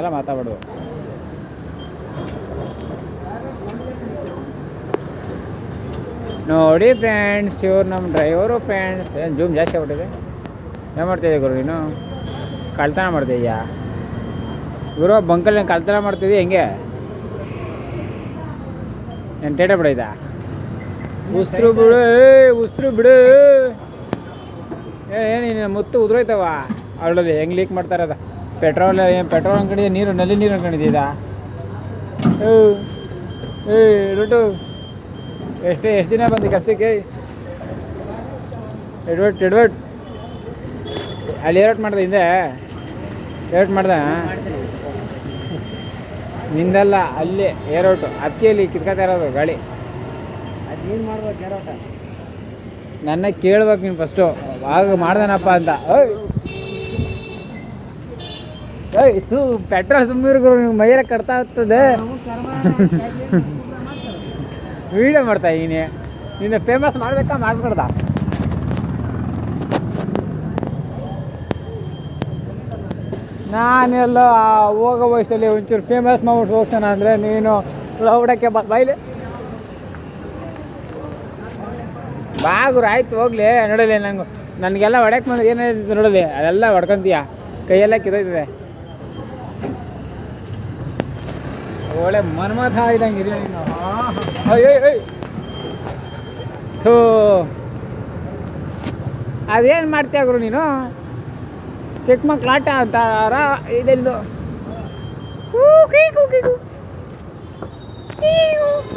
ಹಂಗೆಲ್ಲ ಮಾತಾಡ್ಬಾರ್ದು ನೋಡಿ ಫ್ರೆಂಡ್ಸ್ ಇವ್ರು ನಮ್ಮ ಡ್ರೈವರು ಫ್ರೆಂಡ್ಸ್ ಏನು ಜೂಮ್ ಜಾಸ್ತಿ ಆಗ್ಬಿಟ್ಟಿದೆ? ಏನು ಮಾಡ್ತಿದ್ದೆ ಗುರು ನೀನು? ಕಳ್ತನ ಮಾಡ್ತಿದ್ಯಾ ಗುರು ಬಂಕಲ್ಲಿ ಕಳ್ತನ ಮಾಡ್ತಿದ್ದೆ ಹೆಂಗೆ? ಏನು ಟೇಟ ಬಿಡೈತಾ ಉಸ್ರು ಬಿಡು ಉಸ್ರು ಬಿಡು. ಏನು ಮುತ್ತು ಉದುರೋಯ್ತವ? ಅವಳಲ್ಲಿ ಹೆಂಗೆ ಲೀಕ್ ಮಾಡ್ತಾರದ ಪೆಟ್ರೋಲ್ ಏನು ಪೆಟ್ರೋಲ್ ಅನ್ಕೊಂಡಿದ್ದೆ ನೀರು ನಲ್ಲಿ ನೀರು ಅನ್ಕೊಂಡಿದ್ದೀದ ಏ ಏ ರುಟು. ಎಷ್ಟು ಎಷ್ಟು ದಿನ ಬಂದು ಕಷ್ಟಕ್ಕೆ ಎಡ್ವಟ್ ಎಡ್ವಟ್ ಅಲ್ಲಿ ಏರ್ಟ್ ಮಾಡ್ದೆ ಹಿಂದೆ. ಏರ್ಟ್ ಮಾಡ್ದೆ ನಿಂದಲ್ಲ ಅಲ್ಲಿ ಏರೋಟು ಅಕ್ಕಿಯಲ್ಲಿ ಕಿತ್ಕೊತಾ ಇರೋದು ಗಾಳಿ. ಅದೇನು ಮಾಡ್ಬೇಕು ಏರೋಟ ನನ್ನ ಕೇಳ್ಬೇಕು ನೀನು ಫಸ್ಟು ಆಗ ಮಾಡ್ದನಪ್ಪ ಅಂತ. ಇದು ಪೆಟ್ರೋಲ್ ಸುಮ್ಮಿರ್ಗಳು ನೀವು ಮೈಯೆಲ್ಲ ಕಟ್ತಾ ಇರ್ತದೆ ವೀಡಿಯೋ ಮಾಡ್ತಾ ಇದೀನಿ. ನೀನು ಫೇಮಸ್ ಮಾಡಬೇಕಾ ಮಾಡ್ಬಾರ್ದ? ನಾನೆಲ್ಲ ಹೋಗೋ ವಯಸ್ಸಲ್ಲಿ ಒಂಚೂರು ಫೇಮಸ್ ಮಾಡ್ಬಿಟ್ಟು ಹೋಗ್ಸೋಣ ಅಂದರೆ ನೀನು ಲೌಡಕ್ಕೆ ಬೈಲೆ ಬಾಗುರು ಆಯ್ತು, ಹೋಗ್ಲಿ. ನೋಡಲಿ, ನಂಗೆ ನನಗೆಲ್ಲ ಹೊಡ್ಯಕ್ಕೆ ಬಂದ್ರೆ ಏನೇ ನೋಡಲಿ? ಅದೆಲ್ಲ ಹೊಡ್ಕೊಂತೀಯ? ಕೈಯೆಲ್ಲ ಕಿತ್ತೋಯ್ತದೆ. ಒಳ್ಳೆ ಮನ್ಮಥ ಇದ್ದಂಗೆ ಇದೆಯಾ ನೀನು. ಥೂ. ಅದೇನು ಮಾಡ್ತೀಯ ಗುರು ನೀನು? ಚಿಕ್ಕ ಮಕ್ಳು ಆಟ ಅಂತಾರ ಇದೆಲ್ಲದು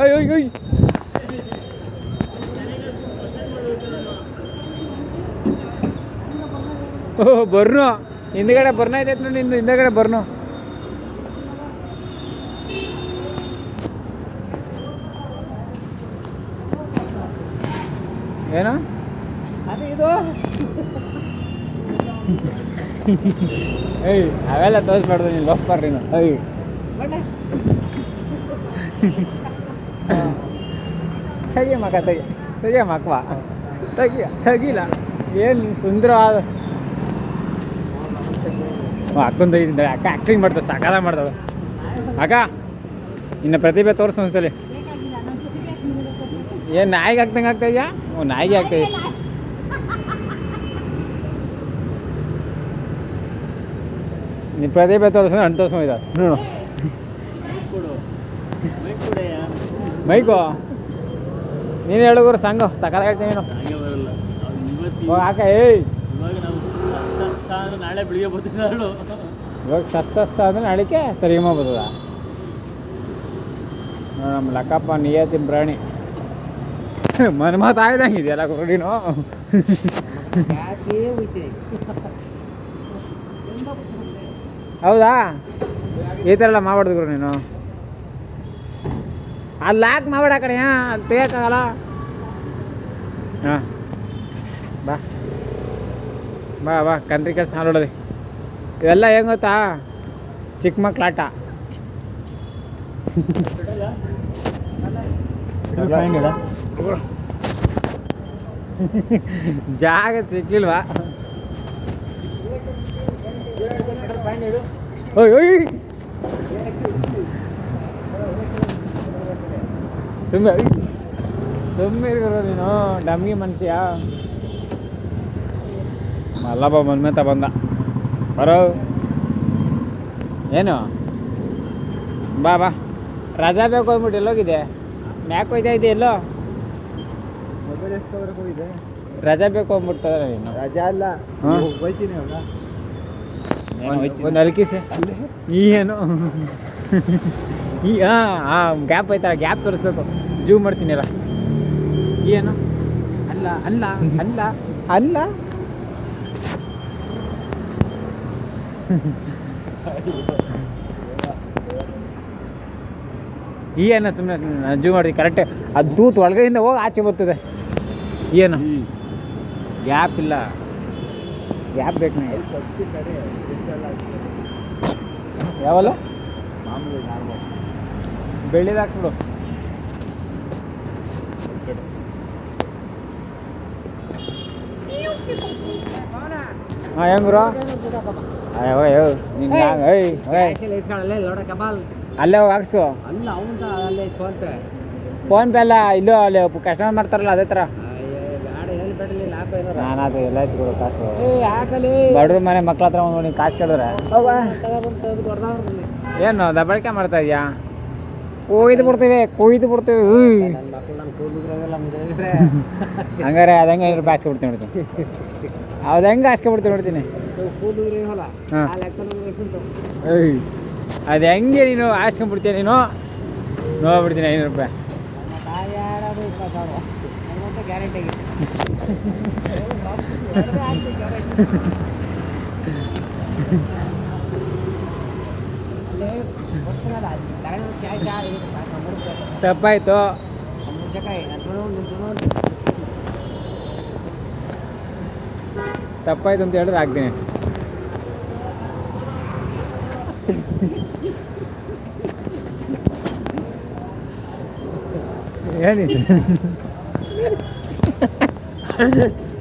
ಅಯ್ಯೋ ಅಯ್ಯೋ ಓ ಬರ್ನು. ಹಿಂದ್ಗಡೆ ಬರ್ನ ಐತೈತೆ ನೋಡಿ ನಿಂದು ಹಿಂದಗಡೆ ಬರ್ನು. ಏನು? ಅದು ಇದು. ಏಯ್ ಅವೆಲ್ಲ ತೋರಿಸ್ಬಾರ್ದು ನೀನು ಲೋಫರ್ ನೀನು. ಬಣ್ಣ ತೆಗಿ ಮಗ ತೆಗಿ. ತೆಗಿಯ ಮಕ್ವ ತೆಗಿಯ. ತೆಗಿಲ್ಲ ಏನು ಸುಂದರವಾದ ಅಕ್ಕಂದು ಅಕ್ಕ ಆ್ಯಕ್ಟಿಂಗ್ ಮಾಡ್ತಾವೆ ಸಕಾಲ ಮಾಡ್ತಾವೆ ಅಕ್ಕ ಇನ್ನು ಪ್ರತಿಭೆ ತೋರಿಸು ಒಂದ್ಸಲಿ. ಏನು ನಾಯಿಗೆ ಹಾಕ್ದಂಗೆ ಆಗ್ತಾ ಇದೆಯಾ? ಓ ನಾಯಿಗೆ ಆಗ್ತಾ ಇದೆ. ನೀನು ಪ್ರತಿಭೆ ತೋರಿಸ್ ಹಣ್ಣು ತೋರಿಸ್ಕೊಂಡಿದ್ದ ನೋಡು ಮೈಕೋ? ನೀನು ಹೇಳಿದ್ರು ಸಂಘ ಸಕಾಲ ಹೇಳ್ತೀನಿ ನೀನು. ಹಾಕ ಏಯ್. ನಾಳೆ ಬೆಳಿಗ್ಗೆ ಬರ್ತೀನಿ ಹೇಳು ಇವಾಗ ಸತ್ತ ಅಂದ್ರೆ ಅಡಿಕೆ ಸರಿ ಬರ್ತದ ನಮ್ಮ ಲಕ್ಕಪ್ಪ ನಿಯತಿನ ಪ್ರಾಣಿ. ಮನ್ಮಾತ ಆಯ್ದಂಗಿದೆಯಲ್ಲ ಗುರು ನೀನು ಹೌದಾ? ಈ ಥರ ಎಲ್ಲ ಮಾಡ್ಬಾರ್ದು ಗುರು ನೀನು. ಅಲ್ಲಿ ಯಾಕೆ ಮಾಡ್ಬೇಡ ಕಡೆ ಅಲ್ಲಿ ತೆಗಿಯೋಕ್ಕಾಗಲ್ಲ. ಹಾಂ. ಬಾ. ಬಾ ಬಾ ಕಂಟ್ರಿ ಕೆಲಸ ನೋಡೋದು. ಇವೆಲ್ಲ ಹೆಂಗ್ ಗೊತ್ತಾ? ಚಿಕ್ಕ ಮಕ್ಳ ಆಟ. ಜಾಗ ಸಿಕ್ಕಿಲ್ವಾ ಸುಮ್ಮನೆ ಸುಮ್ಮನೆ ನೀನು, ಡಮ್ಗಿ ಮನ್ಸಿಯಾ ಮಲ್ಲಪ್ಪ ಮನ್ಮೇತ ಬಂದ. ಬರೋ. ಏನು? ಬಾ ಬಾ. ರಜಾ ಬೇಕು ಅಂದ್ಬಿಟ್ಟು ಎಲ್ಲೋಗಿದೆ ಮ್ಯಾಕ್ ಹೋಯ್ತಾ ಇದೆ ಎಲ್ಲೋ? ರಜಾ ಬೇಕು ಅಂದ್ಬಿಡ್ತಾರೆ ನೀನು ರಜಾ ಅಲ್ಲ ಹಾ? ಹೋಯ್ತೀನಿ ಅವಾಗ ಒಂದು ಅಲ್ಕಿಸೆ. ಈ ಏನು ಈ ಹಾಂ ಹಾಂ ಗ್ಯಾಪ್ ಆಯ್ತಾ? ಗ್ಯಾಪ್ ತೋರಿಸ್ಬೇಕು. ಜೂ ಮಾಡ್ತೀನಿ ಅಲ್ಲ ಏನು ಅಲ್ಲ ಅಲ್ಲ ಅಲ್ಲ ಅಲ್ಲ. ಈ ಏನೋ ಸುಮ್ಮನೆ ಜೂ ಮಾಡಿ ಕರೆಕ್ಟ್. ಅದು ದೂತ್ ಒಳಗಡೆಯಿಂದ ಹೋಗಿ ಆಚೆ ಬರ್ತದೆ. ಏನು? ಗ್ಯಾಪ್ ಇಲ್ಲ. ಗ್ಯಾಪ್ ಬೇಕು ನನಗೆ. ಯಾವಲ್ಲ? ಮಾಮೂಲಿ ನಾರ್ಮಲ್. ಬೆಳ್ಳಿದ ಹಾಕ್ಬಿಡು. ಹಾಂ ಹೆಂಗ್ರು ಅಯ್ಯೋ ಅಯ್ಯೋ ನಿನ್ನ ಏಯ್. ಅಲ್ಲೇ ಹೋಗಿ ಹಾಕ್ಸು. ಅಲ್ಲ ಅವನು ಅಲ್ಲೇ ಫೋನ್ ಪೇ. ಫೋನ್ ಅಲ್ಲ ಇಲ್ಲೋ ಅಲ್ಲಿ ಕಸ್ಟಮರ್ ಮಾಡ್ತಾರಲ್ಲ ಅದೇ ಥರ ಗಾಡಿ ಎಲ್ಲಿ ಬಿಡಲಿಲ್ಲ ಹಾಕೋ ಏನಾರ ನಾನು ಅದು ಎಲ್ಲ ಕೊಡು ಕಾಸು. ಬಡ್ರ ಮನೆ ಮಕ್ಳ ಹತ್ರ ಒಂದು ನೀನು ಕಾಸು ಕೇಳಿದ್ರೆ. ಏನು ದಬ್ಬಳಿಕೆ ಮಾಡ್ತಾ ಇದೆಯಾ? ಕೊಯ್ದು ಬಿಡ್ತೀವಿ ಕೊಯ್ದು ಬಿಡ್ತೀವಿ ಹಂಗಾರೆ ಅದು ಹೆಂಗೆ ಐನೂರು ರೂಪಾಯಿ ಹಾಕ್ಸ್ಕೊಬಿಡ್ತೀನಿ ನೋಡ್ತೀನಿ. ಅದು ಹೆಂಗೆ ನೋಡ್ತೀನಿ. ಲೆಕ್ಕ ಎಷ್ಟು ಏಯ್ ಅದು ಹೆಂಗೆ ನೀನು ಹಾಸ್ಕೊಂಡ್ಬಿಡ್ತೀಯ ನೀನು? ನೋಡ್ಬಿಡ್ತೀನಿ ಐನೂರು ರೂಪಾಯಿ. ಯಾರಾದ್ರು ಇಪ್ಪತ್ತು ಸಾವಿರ ನಮ್ಮಂತ ಗ್ಯಾರಂಟಿಗೆ ತಪ್ಪಾಯ್ತು. ತಪ್ಪಾಯ್ತು ಅಂತ ಹೇಳಿದ್ರೆ ಹಾಕ್ತೀನಿ anything.